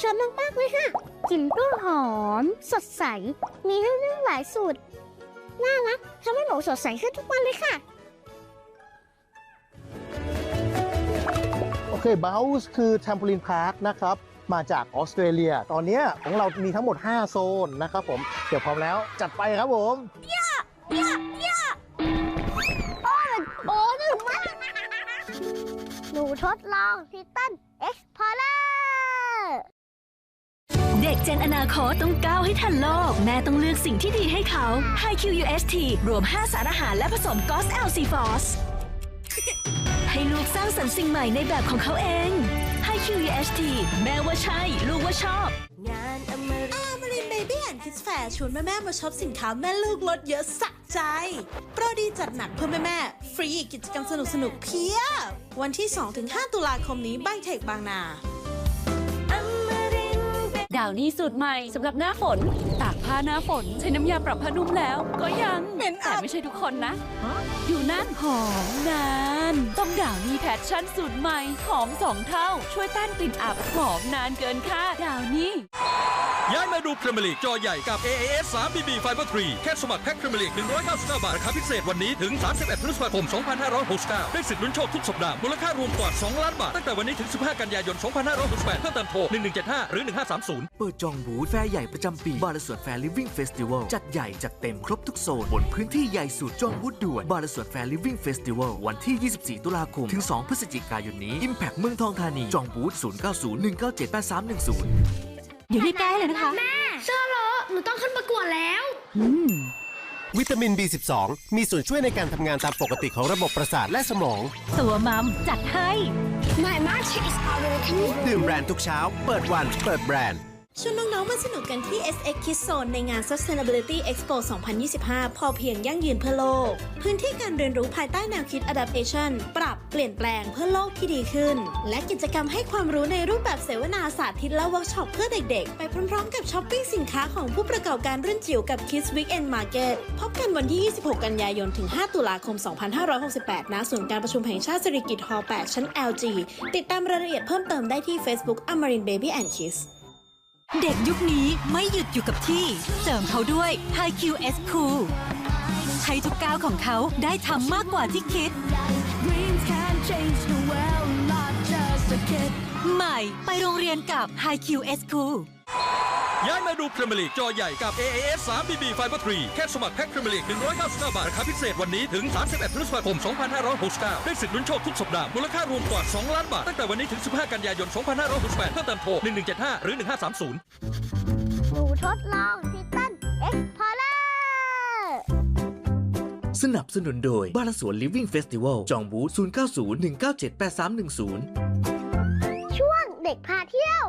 ชอบมากๆเลยค่ะกลิ่นก็หอม สดใส มีให้เลือกหลายสูตร น่ารักทำให้หนูสดใสขึ้นทุกวันเลยค่ะ โอเคบ o ลส์คือแทม p ป l ลินพาร์คนะครับ มาจากออสเตรเลีย ตอนเนี้ยของเรามีทั้งหมด 5 โซนนะครับผม เดี๋ยวพร้อมแล้วจัดไปครับผมโอ้หนึ่งมากหนูทดลองทิตันเอ็กพอร์เลอร์ เจนอนาคตต้องก้าวให้ทันโลก แม่ต้องเลือกสิ่งที่ดีให้เขา High QUST รวม 5 สารอาหารและผสมกอส LC f o s ให้ลูกสร้างสรรค์สิ่งใหม่ในแบบของเขาเอง High QUST แม่ว่าใช่ ลูกว่าชอบ งานอมรินอมรินเบบี้แอนด์คิดแฟร์ชวนแม่ๆมาช็อปสินค้าแม่ลูกลดเยอะสะใจ โปรดีจัดหนักเพื่อแม่ๆฟรีกิจกรรมสนุกๆเพียบวันที่ 2-5 ตุลาคมนี้บางเทคบางนาาวนี่สูตรใหม่สำหรับหน้าฝน ตากผ้าหน้าฝน ใช้น้ำยาปรับผ้านุ่มแล้ว ก็ยังเหม็นอับ แต่ไม่ใช่ทุกคนนะ อยู่นั่นหอมนาน ต้องดาวนี่แพชชั่นสูตรใหม่หอมสองเท่า ช่วยต้านกลิ่นอับหอมนานเกินค่าดาวนี่ ย้ายมาดูพรีเมียร์ลีกจอใหญ่กับ AAS 3 BB Fiber 3 แค่สมัครแพ็คพรีเมียร์ลีก 199 บาท ราคาพิเศษวันนี้ถึง 31 พฤษภาคม 2569 ได้สิทธิ์ลุ้นโชคทุกสัปดาห์ มูลค่ารวมกว่า 2 ล้านบาท ตั้งแต่วันนี้ถึง 15 กันยายน 2568 เพิ่มเติมโทร 1175 หรือ 1530 เปิดจองบูธแฟร์ใหญ่ประจำปี บาลสวนแฟร์ลิฟวิ่งเฟสติวัล จัดใหญ่จัดเต็มครบทุกโซนบนพื้นที่ใหญ่สุดจองบูธด่วนบาลสวนแฟร์ลิฟวิ่งเฟสติวัลวันที่ 24 ตุลาคม ถึง 2 พฤศจิกายนนี้ Impact เมืองทองธานีจองบูธ0901978310 อยู่ที่ใกล้เลยนะคะเชื่อเหรอหนูต้องขึ้นประกวดแล้ว อืม วิตามิน B12 มีส่วนช่วยในการทำงานตามปกติของระบบประสาทและสมอง ตัวมัมจัดให้ My match is already ดื่มแบรนด์ทุกเช้า เปิดวัน เปิดแบรนด์ ชวนน้องๆ มาสนุกกันที่ SX Kids Zone ในงาน Sustainability Expo 2025 พอเพียงยั่งยืนเพื่อโลก พื้นที่การเรียนรู้ภายใต้แนวคิด Adaptation ปรับเปลี่ยนแปลงเพื่อโลกที่ดีขึ้น และกิจกรรมให้ความรู้ในรูปแบบเสวนาสาธิตและเวิร์กช็อปเพื่อเด็กๆ ไปพร้อมๆ กับช้อปปิ้งสินค้าของผู้ประกอบการรุ่นจิ๋วกับ Kids Weekend Market พบกันวันที่ 26 กันยายน ถึง 5 ตุลาคม 2568 ณ ศูนย์การประชุมแห่งชาติสิริกิติ์ฮอลล์8ชั้น LG ติดตามรายละเอียดเพิ่มเติมได้ที่ Facebook Amarin Baby and Kids เด็กยุคนี้ไม่หยุดอยู่กับที่ เสริมเขาด้วย High QS Cool ให้ทุกก้าวของเขาได้ทำมากกว่าที่คิด ใหม่ไปโรงเรียนกับ High QS Cool ย้ายมาดูพรีเมียร์ลีกจอใหญ่กับ AAS 3 BB Fiber 3แค่สมัครแพ็คพรีเมียร์ลีก199 บาท ราคาพิเศษวันนี้ถึง 31พฤษภาคม 2569 ได้สิทธิ์ลุ้นโชคทุกสัปดาห์ มูลค่ารวมกว่า 2 ล้านบาท ตั้งแต่วันนี้ถึง 15 กันยายน 2568 เพิ่มเติมโทร 1175 หรือ 1530 หนูทดลองทิตันเอ็กพอร์เลอร์สนับสนุนโดยบาลสวนลิฟวิ่งเฟสติวัลจองบูธ0901978310 ช่วงเด็กพาเที่ยว